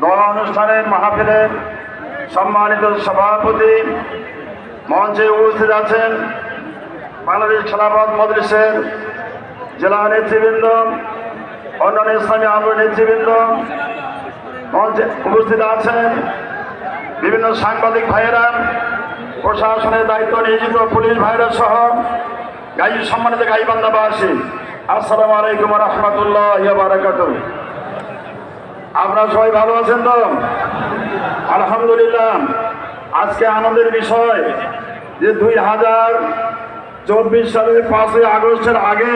দোয়া অনুষ্ঠানের মাহফিলের সম্মানিত সভাপতি মঞ্চে উপস্থিত আছেন বাংলাদেশ খেলাফত মজলিসের জেলা নেতৃবৃন্দ, অন্যান্য ইসলামী আন্দোলন নেতৃবৃন্দ, মঞ্চে উপস্থিত আছেন বিভিন্ন সাংবাদিক ভাইয়েরা, প্রশাসনের দায়িত্ব নিয়োজিত পুলিশ ভাইরা সহ গাই সম্মানিত গাইবান্ধাবাসী আসসালামু আলাইকুম রহমতুল্লাহ বারাকাত আপনারা সবাই ভালো আছেন তো? আলহামদুলিল্লাহ। আজকে আনন্দের বিষয় যে দুই হাজার চব্বিশ সালের পাঁচই আগস্টের আগে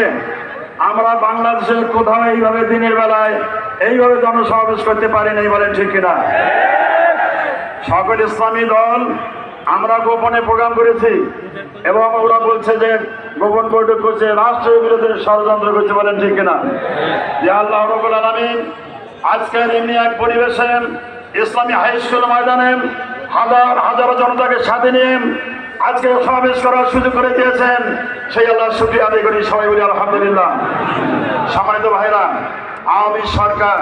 আমরা বাংলাদেশের কোথাও এইভাবে দিনের বেলায় এইভাবে জনসমাবেশ করতে পারি নাই বলেন ঠিক কিনা? সকল ইসলামী দল আমরা গোপনে প্রোগ্রাম করেছি এবং ওরা বলছে যে গোপন বৈঠক করছে, রাষ্ট্রের বিরুদ্ধে ষড়যন্ত্র করছে বলেন ঠিক কিনা? যে আল্লাহ রবুল আলমিন আজকের এমনি এক পরিবেশে ইসলামী হাই স্কুল ময়দানে হাজার হাজারো জনতাকে সাথে নিয়ে আজকে সমাবেশ করার সুযোগ করে দিয়েছেন। সেই আল্লাহ শুক্রিয়া আদায় করি। সবাই বলি, আলহামদুলিল্লাহ। সম্মানিত ভাইরা, আওয়ামী সরকার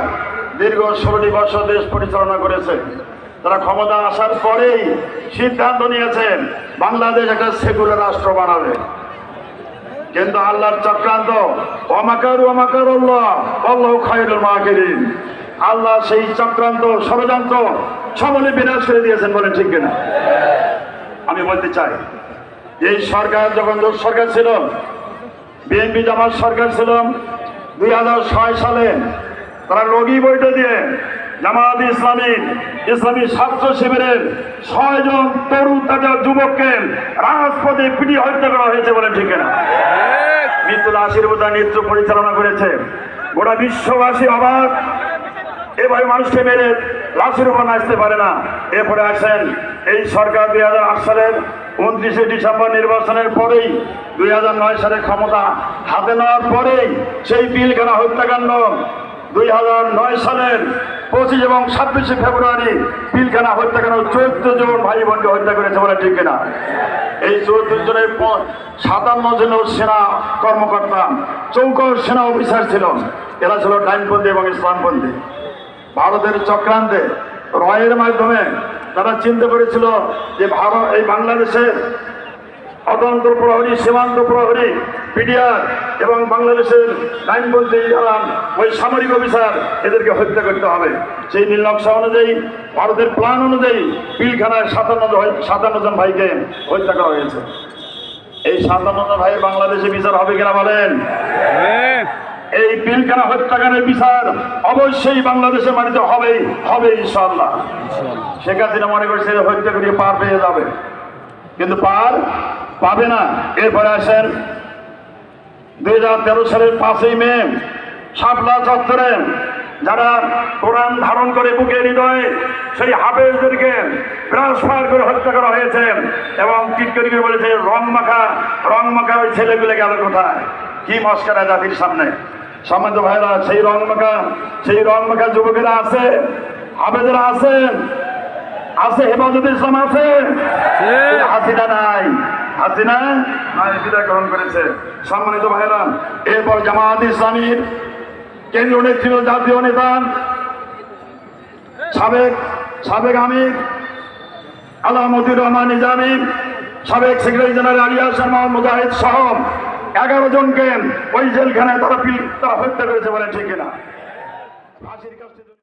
দীর্ঘ ষোলোটি বছর দেশ পরিচালনা করেছে। তারা ক্ষমতা আসার পরেই সিদ্ধান্ত নিয়েছেন, বাংলাদেশ একটা সেকুলার রাষ্ট্র বানাবে। কিন্তু আল্লাহর চক্রান্ত অমাকার অমাকার আল্লাহ খাইরুল মাকিরিন আল্লাহ সেই চক্রান্ত, ষড়যন্ত্র সকলে বিনাশ করে দিয়েছেন বলেন ঠিক কিনা? আমি বলতে চাই, এই সরকার যখন সরকার ছিল, বিএনপি জামাত সরকার ছিল, দুই হাজার ছয় সালে তারা লগি বইটা দিয়ে জামাত ইসলামী ইসলামী ছাত্র শিবিরের ছয়জন তরুণ তাজা যুবককে রাজপথে পিটিয়ে হত্যা করা হয়েছে বলে ঠিক না। মৃত্যুল আশীর্বাদ নৃত্য পরিচালনা করেছে। গোটা বিশ্ববাসী অবাক। এভাবে মানুষকে মেরে লাশের উপর নাচতে পারে না। এরপরে আসেন এই সরকার দুই হাজার আট সালের উনত্রিশে ডিসেম্বর নির্বাচনের পরেই দুই হাজার নয় সালের ক্ষমতা হাতে নেওয়ার পরেই সেই বিল পিলখানা হত্যাকাণ্ড দুই হাজার নয় সালের পঁচিশ এবং ছাব্বিশে ফেব্রুয়ারি পিলখানা হত্যা হত্যাকাণ্ড চোদ্দ জন ভাই বোনকে হত্যা করেছে বলে ঠিক কিনা? এই চোদ্দ জনের সাতান্ন জন সেনা কর্মকর্তা চৌকস সেনা অফিসার ছিল। এরা ছিল ডাইনপন্থী এবং ইসলামপন্থী। ভারতের চক্রান্তে, রয়ের মাধ্যমে তারা চিন্তা করেছিল যে ভারত এই বাংলাদেশের অতন্ত্র প্রহরী, সীমান্ত প্রহরী, পিডিআর এবং বাংলাদেশের আইনপন্থী যারা, ওই সামরিক অফিসার, এদেরকে হত্যা করতে হবে। সেই নীল নকশা অনুযায়ী, ভারতের প্ল্যান অনুযায়ী পিলখানায় সাতান্ন সাতান্ন জন ভাইকে হত্যা করা হয়েছে। এই সাতান্ন জন ভাইয়ের বাংলাদেশে বিচার হবে কিনা বলেন? এই পিলখানা হত্যাকাণ্ডের বিচার অবশ্যই বাংলাদেশের মাটিতে হবেই, হবে ইনশাল্লাহ শেখ হাসিনা মনে করছে হত্যা করিয়ে পার পেয়ে যাবে। কিন্তু পার পাবে না। এরপরে আসেন দুই হাজার তেরো সালের পাঁচই মে, শাপলা চত্বরে যারা কোরআন ধারণ করে বুকে হৃদয়ে, সেই হাফেজদেরকে ট্রান্সফার করে হত্যা করা হয়েছে এবং টিটকরি করে বলেছে, রং মাখা রং মাখা ওই ছেলেগুলো গেল কোথায়? কি মস্কারা জাতির সামনে? সমাজ ভাইরা সেই রং মাখা, সেই রং মাখা যুবকেরা আছে, হাফেজরা আছেন। আছে হেফাজত ইসলাম আছে। হাসিনা নাই। হাসিনা? নাই বিদায় গ্রহণ করেছে। সম্মানিত ভাইরা এরপর জামাত ইসলামীর কেন্দ্রীয় নেতৃত্ব জাতীয় নেতা সাবেক সাবেক আমির আলামতুর রহমান নিজামী সাবেক সেক্রেটারি জেনারেল আলিয়া শর্মা মুজাহিদ সহ এগারো জনকে ওই জেলখানায় তারা তারা হত্যা করেছে বলে ঠিক না কাছে